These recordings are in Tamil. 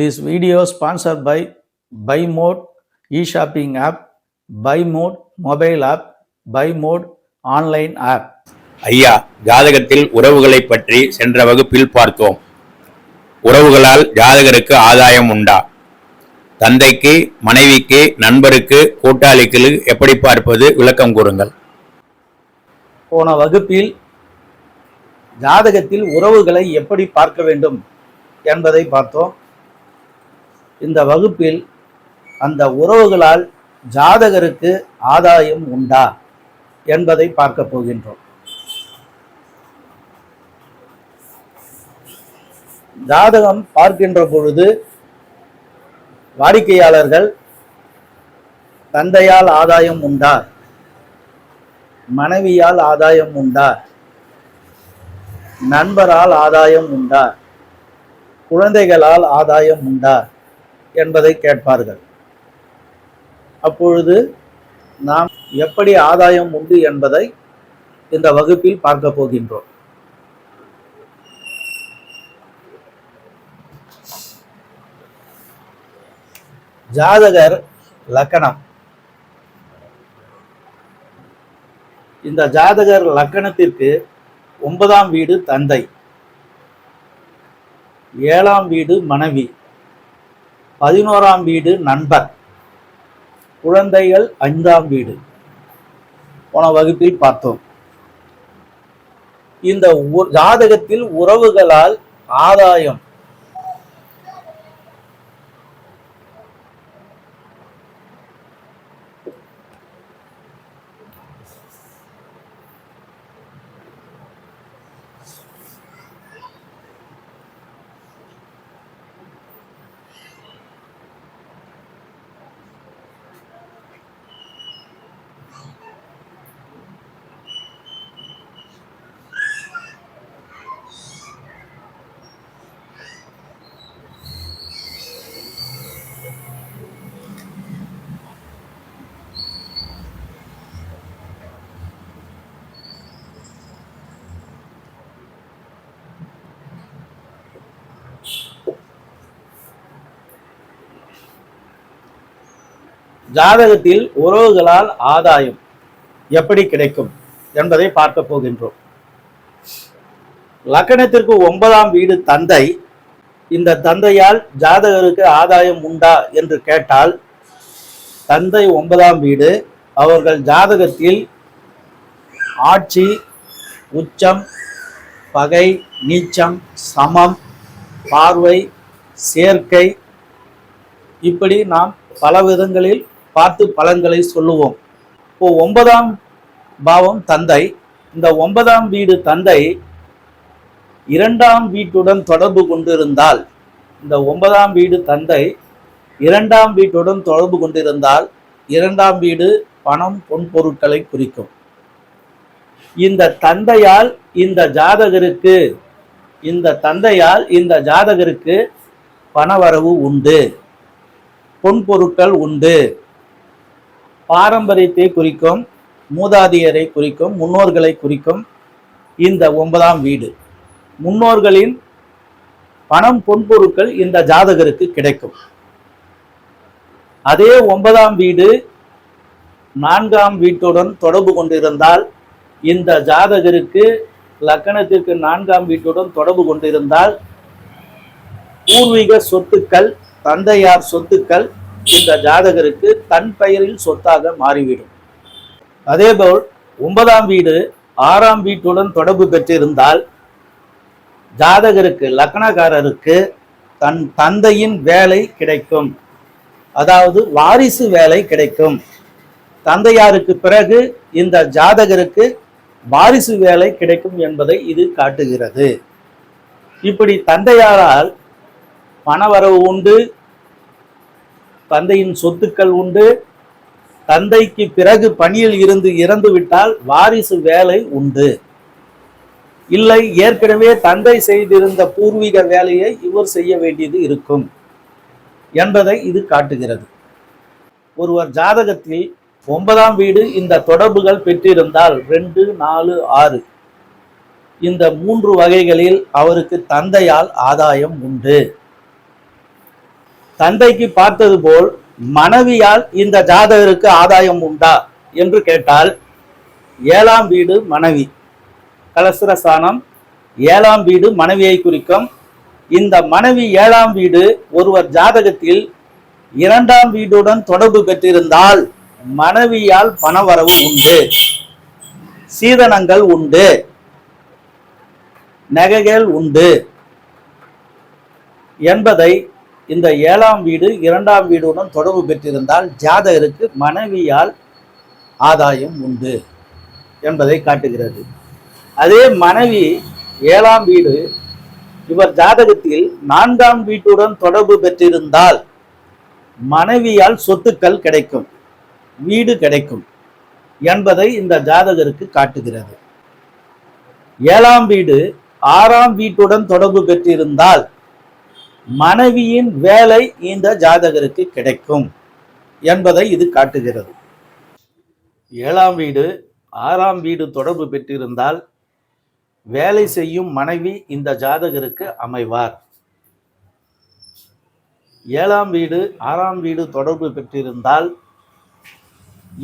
This video sponsored by Buy Mode e-shopping app, Buy Mode mobile app, Buy Mode online app. ஐயா ஜாதகத்தில் உறவுகளை பற்றி சென்ற வகுப்பில் பார்த்தோம். உறவுகளால் ஜாதகருக்கு ஆதாயம் உண்டா? தந்தைக்கு மனைவிக்கு நண்பருக்கு கூட்டாளிக்கு எப்படி பார்ப்பது? விளக்கம் கூறுங்கள். போன வகுப்பில் ஜாதகத்தில் உறவுகளை எப்படி பார்க்க வேண்டும் என்பதை பார்த்தோம். இந்த வகுப்பில் அந்த உறவுகளால் ஜாதகருக்கு ஆதாயம் உண்டா என்பதை பார்க்க போகின்றோம். ஜாதகம் பார்க்கின்ற பொழுது வாடிக்கையாளர்கள் தந்தையால் ஆதாயம் உண்டா? மனைவியால் ஆதாயம் உண்டா? நண்பரால் ஆதாயம் உண்டா? குழந்தைகளால் ஆதாயம் உண்டா? என்பதை கேட்பார்கள். அப்பொழுது நாம் எப்படி ஆதாயம் உண்டு என்பதை இந்த வகுப்பில் பார்க்க போகின்றோம். ஜாதகர் லக்கணம். இந்த ஜாதகர் லக்கணத்திற்கு ஒன்பதாம் வீடு தந்தை. ஏழாம் வீடு மனைவி. பதினோராம் வீடு நண்பர். குழந்தைகள் ஐந்தாம் வீடு. போன வகுப்பில் பார்த்தோம். இந்த ஜாதகத்தில் உறவுகளால் ஆதாயம். ஜாதகத்தில் உறவுகளால் ஆதாயம் எப்படி கிடைக்கும் என்பதை பார்க்க போகின்றோம். லக்கணத்திற்கு ஒன்பதாம் வீடு தந்தை. இந்த தந்தையால் ஜாதகருக்கு ஆதாயம் உண்டா என்று கேட்டால் தந்தை ஒன்பதாம் வீடு அவர்கள் ஜாதகத்தில் ஆட்சி உச்சம் பகை நீச்சம் சமம் பார்வை சேர்க்கை இப்படி நாம் பல விதங்களில் பார்த்து பலன்களை சொல்லுவோம். இப்போ ஒன்பதாம் பாவம் தந்தை. இந்த ஒன்பதாம் வீடு தந்தை இரண்டாம் வீட்டுடன் தொடர்பு கொண்டிருந்தால் இந்த ஒன்பதாம் வீடு தந்தை இரண்டாம் வீட்டுடன் தொடர்பு கொண்டிருந்தால் இரண்டாம் வீடு பணம் பொன் பொருட்களை குறிக்கும். இந்த தந்தையால் இந்த ஜாதகருக்கு இந்த தந்தையால் இந்த ஜாதகருக்கு பணவரவு உண்டு. பொன் பொருட்கள் உண்டு. பாரம்பரியத்தை குறிக்கும் மூதாதையரை குறிக்கும் முன்னோர்களை குறிக்கும் இந்த ஒன்பதாம் வீடு. முன்னோர்களின் பணம் பொன்பொருட்கள் இந்த ஜாதகருக்கு கிடைக்கும். அதே ஒன்பதாம் வீடு நான்காம் வீட்டுடன் தொடர்பு கொண்டிருந்தால் இந்த ஜாதகருக்கு லக்கணத்திற்கு நான்காம் வீட்டுடன் தொடர்பு கொண்டிருந்தால் பூர்வீக சொத்துக்கள் தந்தையார் சொத்துக்கள் இந்த ஜாதகருக்கு தன் பெயரில் சொத்தாக மாறிவிடும். அதேபோல் ஒன்பதாம் வீடு ஆறாம் வீட்டுடன் தொடர்பு பெற்றிருந்தால் ஜாதகருக்கு லக்னக்காரருக்கு தன் தந்தையின் வேலை கிடைக்கும். அதாவது வாரிசு வேலை கிடைக்கும். தந்தையாருக்கு பிறகு இந்த ஜாதகருக்கு வாரிசு வேலை கிடைக்கும் என்பதை இது காட்டுகிறது. இப்படி தந்தையாரால் பணவரவு உண்டு தந்தையின் சொத்துக்கள் உண்டு. தந்தைக்கு பிறகு பணியில் இருந்து இறந்துவிட்டால் வாரிசு வேலை உண்டு. இல்லை ஏற்கனவே தந்தை செய்திருந்த பூர்வீக வேலையை இவர் செய்ய வேண்டியது இருக்கும் என்பதை இது காட்டுகிறது. ஒருவர் ஜாதகத்தில் ஒன்பதாம் வீடு இந்த தொடர்புகள் பெற்றிருந்தால் ரெண்டு நாலு ஆறு. இந்த மூன்று வகைகளில் அவருக்கு தந்தையால் ஆதாயம் உண்டு. தந்தைக்கு பார்த்தது போல் மனைவியால் இந்த ஜாதகருக்கு ஆதாயம் உண்டா என்று கேட்டால் ஏழாம் வீடு மனைவி. கலசுரஸ்தானம் ஏழாம் வீடு மனைவியை குறிக்கும். இந்த மனைவி ஏழாம் வீடு ஒருவர் ஜாதகத்தில் இரண்டாம் வீடுடன் தொடர்பு பெற்றிருந்தால் மனைவியால் பணவரவு உண்டு சீதனங்கள் உண்டு நகைகள் உண்டு என்பதை இந்த ஏழாம் வீடு இரண்டாம் வீடுடன் தொடர்பு பெற்றிருந்தால் ஜாதகருக்கு மனைவியால் ஆதாயம் உண்டு என்பதை காட்டுகிறது. அதே மனைவி ஏழாம் வீடு இவர் ஜாதகத்தில் நான்காம் வீட்டுடன் தொடர்பு பெற்றிருந்தால் மனைவியால் சொத்துக்கள் கிடைக்கும் வீடு கிடைக்கும் என்பதை இந்த ஜாதகருக்கு காட்டுகிறது. ஏழாம் வீடு ஆறாம் வீட்டுடன் தொடர்பு பெற்றிருந்தால் மனைவியின் வேலை இந்த ஜாதகருக்கு கிடைக்கும் என்பதை இது காட்டுகிறது. ஏழாம் வீடு ஆறாம் வீடு தொடர்பு பெற்றிருந்தால் வேலை செய்யும் மனைவி இந்த ஜாதகருக்கு அமைவார். ஏழாம் வீடு ஆறாம் வீடு தொடர்பு பெற்றிருந்தால்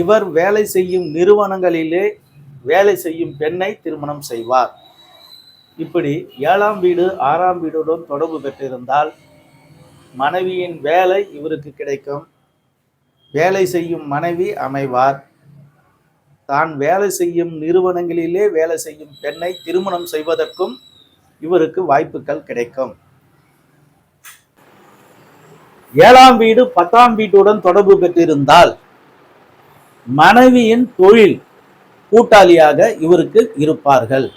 இவர் வேலை செய்யும் நிறுவனங்களிலே வேலை செய்யும் பெண்ணை திருமணம் செய்வார். இப்படி ஏழாம் வீடு ஆறாம் வீடுடன் தொடர்பு பெற்றிருந்தால் மனைவியின் வேலை இவருக்கு கிடைக்கும். வேலை செய்யும் மனைவி அமைவார். தான் வேலை செய்யும் நிறுவனங்களிலே வேலை செய்யும் பெண்ணை திருமணம் செய்வதற்கும் இவருக்கு வாய்ப்புகள் கிடைக்கும். ஏழாம் வீடு பத்தாம் வீட்டுடன் தொடர்பு பெற்றிருந்தால் மனைவியின் தொழில் கூட்டாளியாக இவருக்கு இருப்பார்கள்.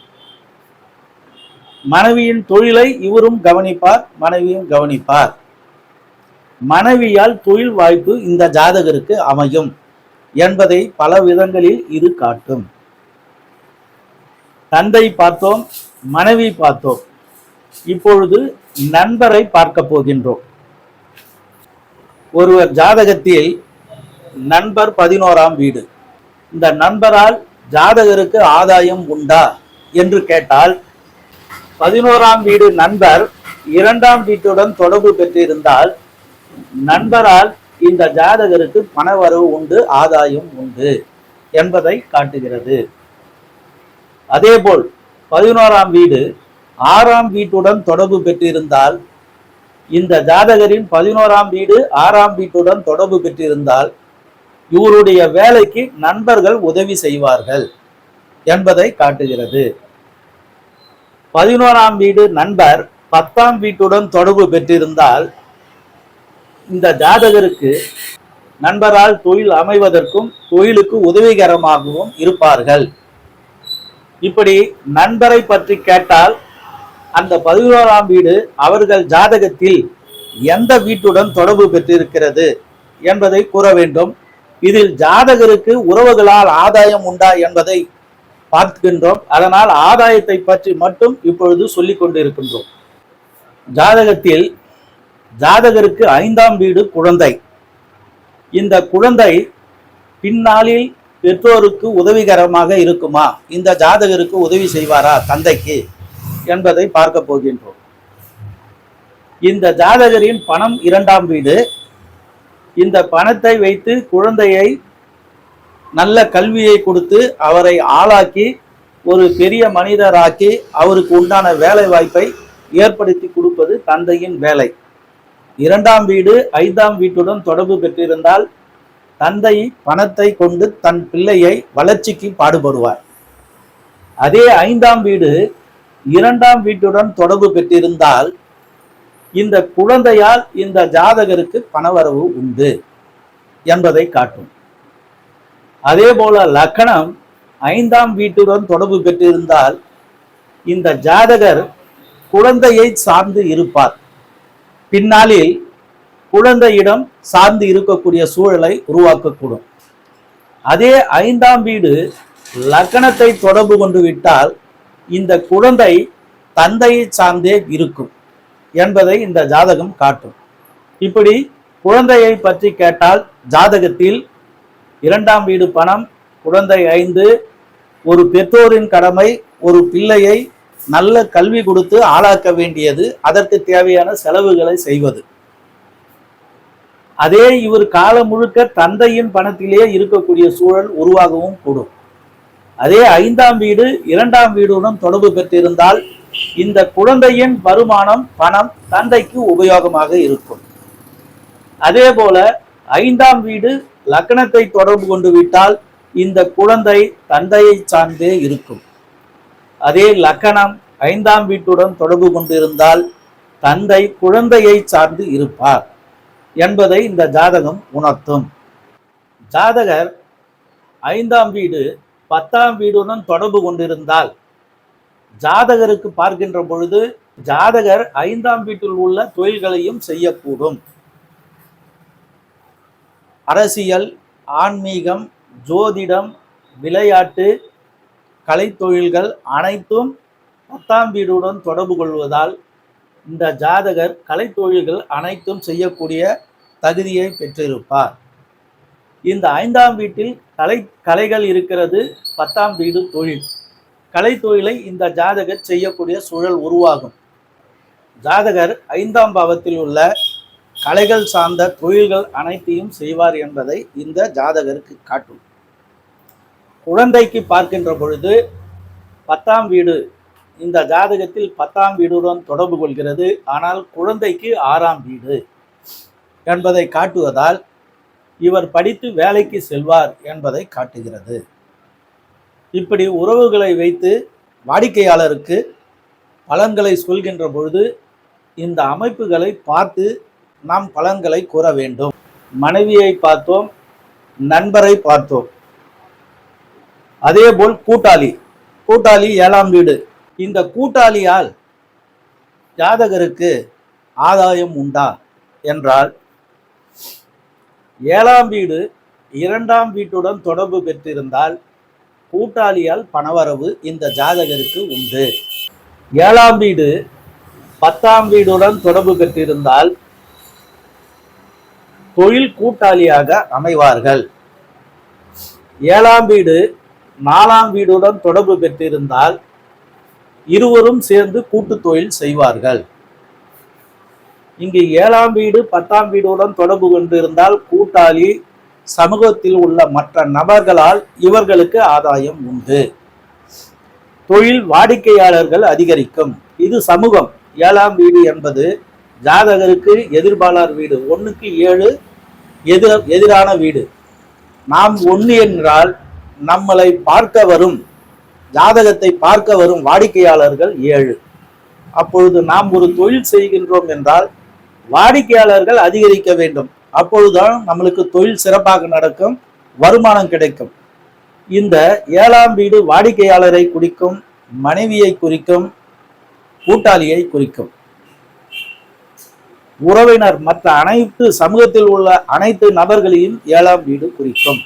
மனைவியின் தொழிலை இவரும் கவனிப்பார் மனைவியும் கவனிப்பார். மனைவியால் தொழில் வாய்ப்பு இந்த ஜாதகருக்கு அமையும் என்பதை பல விதங்களில் இது காட்டும். தந்தை பார்த்தோம் மனைவி பார்த்தோம். இப்பொழுது நண்பரை பார்க்க போகின்றோம். ஒருவர் ஜாதகத்தில் நண்பர் பதினோராம் வீடு. இந்த நண்பரால் ஜாதகருக்கு ஆதாயம் உண்டா என்று கேட்டால் பதினோராம் வீடு நண்பர் இரண்டாம் வீட்டுடன் தொடர்பு பெற்றிருந்தால் நண்பரால் இந்த ஜாதகருக்கு பணவரவு உண்டு ஆதாயம் உண்டு என்பதை காட்டுகிறது. அதேபோல் பதினோராம் வீடு ஆறாம் வீட்டுடன் தொடர்பு பெற்றிருந்தால் இந்த ஜாதகரின் பதினோராம் வீடு ஆறாம் வீட்டுடன் தொடர்பு பெற்றிருந்தால் இவருடைய வேலைக்கு நண்பர்கள் உதவி செய்வார்கள் என்பதை காட்டுகிறது. பதினோராம் வீடு நண்பர் பத்தாம் வீட்டுடன் தொடர்பு பெற்றிருந்தால் இந்த ஜாதகருக்கு நண்பரால் தொழில் அமைவதற்கும் தொழிலுக்கு உதவிகரமாகவும் இருப்பார்கள். இப்படி நண்பரை பற்றி கேட்டால் அந்த பதினோராம் வீடு அவர்கள் ஜாதகத்தில் எந்த வீட்டுடன் தொடர்பு பெற்றிருக்கிறது என்பதை கூற வேண்டும். இதில் ஜாதகருக்கு உறவுகளால் ஆதாயம் உண்டா என்பதை பார்க்கின்றோம் அதனால் ஆதாயத்தை பற்றி மட்டும் இப்பொழுது சொல்லிக் கொண்டிருக்கின்றோம். ஜாதகத்தில் ஜாதகருக்கு ஐந்தாம் வீடு குழந்தை. இந்த குழந்தை பின்னாளில் பெற்றோருக்கு உதவிகரமாக இருக்குமா? இந்த ஜாதகருக்கு உதவி செய்வாரா தந்தைக்கு என்பதை பார்க்க போகின்றோம். இந்த ஜாதகரின் பணம் இரண்டாம் வீடு. இந்த பணத்தை வைத்து குழந்தையை நல்ல கல்வியை கொடுத்து அவரை ஆளாக்கி ஒரு பெரிய மனிதராக்கி அவருக்கு உண்டான வேலை வாய்ப்பை ஏற்படுத்தி கொடுப்பது தந்தையின் வேலை. இரண்டாம் வீடு ஐந்தாம் வீட்டுடன் தொடர்பு பெற்றிருந்தால் தந்தை பணத்தை கொண்டு தன் பிள்ளையை வளர்ச்சிக்கு பாடுபடுவார். அதே ஐந்தாம் வீடு இரண்டாம் வீட்டுடன் தொடர்பு பெற்றிருந்தால் இந்த குழந்தையால் இந்த ஜாதகருக்கு பணவரவு உண்டு என்பதை காட்டும். அதே போல லக்கணம் ஐந்தாம் வீட்டுடன் தொடர்பு பெற்றிருந்தால் இந்த ஜாதகர் குழந்தையை சார்ந்து இருப்பார். பின்னாளில் குழந்தையிடம் சார்ந்து இருக்கக்கூடிய சூழலை உருவாக்கக்கூடும். அதே ஐந்தாம் வீடு லக்கணத்தை தொடர்பு கொண்டு விட்டால் இந்த குழந்தை தந்தையை சார்ந்தே இருக்கும் என்பதை இந்த ஜாதகம் காட்டும். இப்படி குழந்தையை பற்றி கேட்டால் ஜாதகத்தில் இரண்டாம் வீடு பணம் குழந்தை ஐந்து ஒரு பெற்றோரின் கடமை ஒரு பிள்ளையை நல்ல கல்வி கொடுத்து ஆளாக்க வேண்டியது அதற்கு தேவையான செலவுகளை செய்வது. அதே இவர் காலம் முழுக்க தந்தையின் பணத்திலே இருக்கக்கூடிய சூழல் உருவாகவும் கூடும். அதே ஐந்தாம் வீடு இரண்டாம் வீடுடன் தொடர்பு பெற்றிருந்தால் இந்த குழந்தையின் வருமானம் பணம் தந்தைக்கு உபயோகமாக இருக்கும். அதே போல ஐந்தாம் வீடு லக்னத்தை தொடர்பு கொண்டு விட்டால் இந்த குழந்தை தந்தையை சார்ந்தே இருக்கும். அதே லக்கணம் ஐந்தாம் வீட்டுடன் தொடர்பு கொண்டிருந்தால் தந்தை குழந்தையை சார்ந்து இருப்பார் என்பதை இந்த ஜாதகம் உணர்த்தும். ஜாதகர் ஐந்தாம் வீடு பத்தாம் வீடுடன் தொடர்பு கொண்டிருந்தால் ஜாதகருக்கு பார்க்கின்ற பொழுது ஜாதகர் ஐந்தாம் வீட்டில் உள்ள தொழில்களையும் செய்யக்கூடும். அரசியல் ஆன்மீகம் ஜோதிடம் விளையாட்டு கலைத்தொழில்கள் அனைத்தும் பத்தாம் வீடுடன் தொடர்பு கொள்வதால் இந்த ஜாதகர் கலைத்தொழில்கள் அனைத்தும் செய்யக்கூடிய தகுதியை பெற்றிருப்பார். இந்த ஐந்தாம் வீட்டில் கலை கலைகள் இருக்கிறது பத்தாம் வீடு தொழில். கலைத்தொழிலை இந்த ஜாதகர் செய்யக்கூடிய சூழல் உருவாகும். ஜாதகர் ஐந்தாம் பாவத்தில் உள்ள கலைகள் சார்ந்த தொழில்கள் அனைத்தையும் செய்வார் என்பதை இந்த ஜாதகருக்கு காட்டும். குழந்தைக்கு பார்க்கின்ற பொழுது பத்தாம் வீடு இந்த ஜாதகத்தில் பத்தாம் வீடுடன் தொடர்பு கொள்கிறது. ஆனால் குழந்தைக்கு ஆறாம் வீடு என்பதை காட்டுவதால் இவர் படித்து வேலைக்கு செல்வார் என்பதை காட்டுகிறது. இப்படி உறவுகளை வைத்து வாடிக்கையாளருக்கு பலன்களை சொல்கின்ற பொழுது இந்த அமைப்புகளை பார்த்து நாம் பலன்களை கூற வேண்டும். மனைவியை பார்த்தோம் நண்பரை பார்த்தோம். அதேபோல் கூட்டாளி. கூட்டாளி ஏழாம் வீடு. இந்த கூட்டாளியால் ஜாதகருக்கு ஆதாயம் உண்டா என்றால் ஏழாம் வீடு இரண்டாம் வீட்டுடன் தொடர்பு பெற்றிருந்தால் கூட்டாளியால் பணவரவு இந்த ஜாதகருக்கு உண்டு. ஏழாம் வீடு பத்தாம் வீடுடன் தொடர்பு பெற்றிருந்தால் தொழில் கூட்டாளியாக அமைவார்கள். ஏழாம் வீடு நாலாம் வீடுடன் தொடர்பு பெற்றிருந்தால் இருவரும் சேர்ந்து கூட்டு தொழில் செய்வார்கள். இங்கு ஏழாம் வீடு பத்தாம் வீடுடன் தொடர்பு கொண்டிருந்தால் கூட்டாளி சமூகத்தில் உள்ள மற்ற நபர்களால் இவர்களுக்கு ஆதாயம் உண்டு. தொழில் வாடிக்கையாளர்கள் அதிகரிக்கும். இது சமூகம். ஏழாம் வீடு என்பது ஜாதகருக்கு எதிர்பாலார் வீடு. ஒன்றுக்கு ஏழு எதிர எதிரான வீடு. நாம் ஒன்று என்றால் நம்மளை பார்க்க வரும் ஜாதகத்தை பார்க்க வரும் வாடிக்கையாளர்கள் ஏழு. அப்பொழுது நாம் ஒரு தொழில் செய்கின்றோம் என்றால் வாடிக்கையாளர்கள் அதிகரிக்க வேண்டும். அப்பொழுதுதான் நம்மளுக்கு தொழில் சிறப்பாக நடக்கும் வருமானம் கிடைக்கும். இந்த ஏழாம் வீடு வாடிக்கையாளரை குறிக்கும் மனைவியை குறிக்கும் கூட்டாளியை குறிக்கும். உறவினர் மற்ற அனைத்து சமூகத்தில் உள்ள அனைத்து நபர்களையும் ஏழாம் வீடு குறிக்கும்.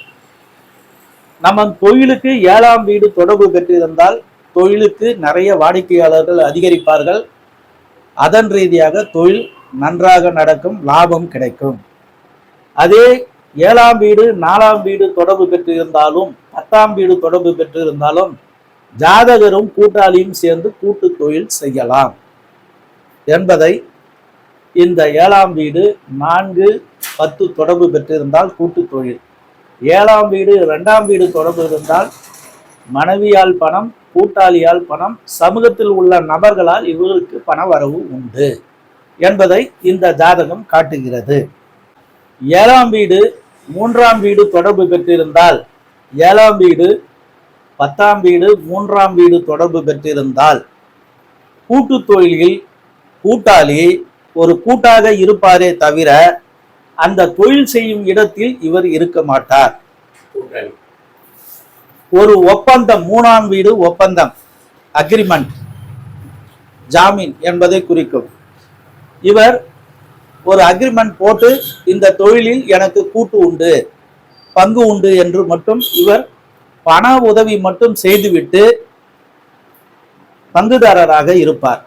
நம்ம தொழிலுக்கு ஏழாம் வீடு தொடர்பு பெற்றிருந்தால் தொழிலுக்கு நிறைய வாடிக்கையாளர்கள் அதிகரிப்பார்கள். அதன் ரீதியாக தொழில் நன்றாக நடக்கும் லாபம் கிடைக்கும். அதே ஏழாம் வீடு நாலாம் வீடு தொடர்பு பெற்றிருந்தாலும் பத்தாம் வீடு தொடர்பு பெற்றிருந்தாலும் ஜாதகரும் கூட்டாளியும் சேர்ந்து கூட்டு தொழில் செய்யலாம் என்பதை இந்த ஏழாம் வீடு நான்கு பத்து தொடர்பு பெற்றிருந்தால் கூட்டு தொழில். ஏழாம் வீடு ரெண்டாம் வீடு தொடர்பு இருந்தால் மனைவியால் பணம் கூட்டாளியால் பணம் சமூகத்தில் உள்ள நபர்களால் இவர்களுக்கு பண வரவு உண்டு என்பதை இந்த ஜாதகம் காட்டுகிறது. ஏழாம் வீடு மூன்றாம் வீடு தொடர்பு பெற்றிருந்தால் ஏழாம் வீடு பத்தாம் வீடு மூன்றாம் வீடு தொடர்பு பெற்றிருந்தால் கூட்டு தொழிலில் கூட்டாளி ஒரு கூட்டாக இருப்பாரே தவிர அந்த தொழில் செய்யும் இடத்தில் இவர் இருக்க மாட்டார். ஒரு ஒப்பந்தம் மூணாம் வீடு ஒப்பந்தம் அக்ரிமெண்ட் ஜாமீன் என்பதை குறிக்கும். இவர் ஒரு அக்ரிமெண்ட் போட்டு இந்த தொழிலில் எனக்கு கூட்டு உண்டு பங்கு உண்டு என்று மட்டும் இவர் பண உதவி மட்டும் செய்துவிட்டு பங்குதாரராக இருப்பார்.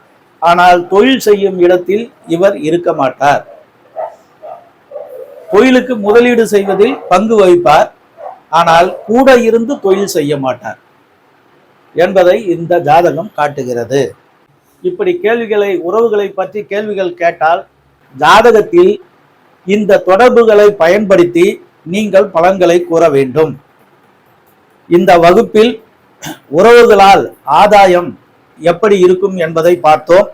ஆனால் தொழில் செய்யும் இடத்தில் இவர் இருக்க மாட்டார். தொழிலுக்கு முதலீடு செய்வதில் பங்கு வகிப்பார். ஆனால் கூட இருந்து தொழில் செய்ய மாட்டார் என்பதை இந்த ஜாதகம் காட்டுகிறது. இப்படி கேள்விகளை உறவுகளை பற்றி கேள்விகள் கேட்டால் ஜாதகத்தில் இந்த தொடர்புகளை பயன்படுத்தி நீங்கள் பலன்களை கூற வேண்டும். இந்த வகுப்பில் உறவுகளால் ஆதாயம் எப்படி இருக்கும் என்பதை பார்த்தோம்.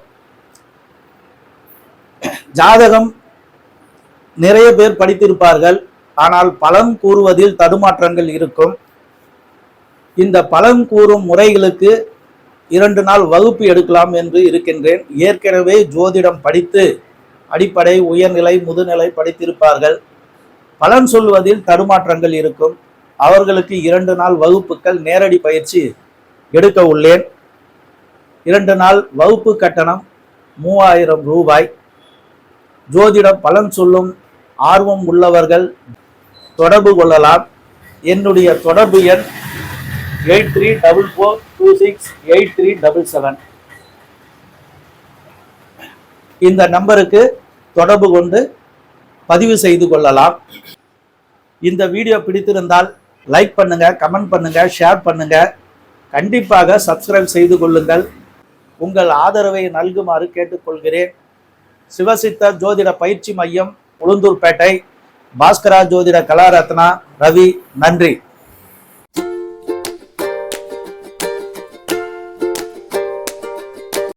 ஜாதகம் நிறைய பேர் படித்திருப்பார்கள். ஆனால் பலன் கூறுவதில் தடுமாற்றங்கள் இருக்கும். இந்த பலன் கூறும் முறைகளுக்கு இரண்டு நாள் வகுப்பு எடுக்கலாம் என்று இருக்கின்றேன். ஏற்கனவே ஜோதிடம் படித்து அடிப்படை உயர்நிலை முதுநிலை படித்திருப்பார்கள். பலன் சொல்வதில் தடுமாற்றங்கள் இருக்கும். அவர்களுக்கு இரண்டு நாள் வகுப்புகள் நேரடி பயிற்சி எடுக்க உள்ளேன். இரண்டு நாள் வகுப்பு கட்டணம் மூவாயிரம் ரூபாய். ஜோதிடம் பலன் சொல்லும் ஆர்வம் உள்ளவர்கள் தொடர்பு கொள்ளலாம். என்னுடைய தொடர்பு எண் eight three double four two six eight three double seven. இந்த நம்பருக்கு தொடர்பு கொண்டு பதிவு செய்து கொள்ளலாம். இந்த வீடியோ பிடித்திருந்தால் லைக் பண்ணுங்கள் கமெண்ட் பண்ணுங்கள் ஷேர் பண்ணுங்கள் கண்டிப்பாக சப்ஸ்கிரைப் செய்து கொள்ளுங்கள். உங்கள் ஆதரவை நல்குமாறு கேட்டுக்கொள்கிறேன். சிவசித்த ஜோதிட பயிற்சி மையம் உளுந்தூர்பேட்டை. பாஸ்கரா ஜோதிட கலாரத்னா ரவி நன்றி.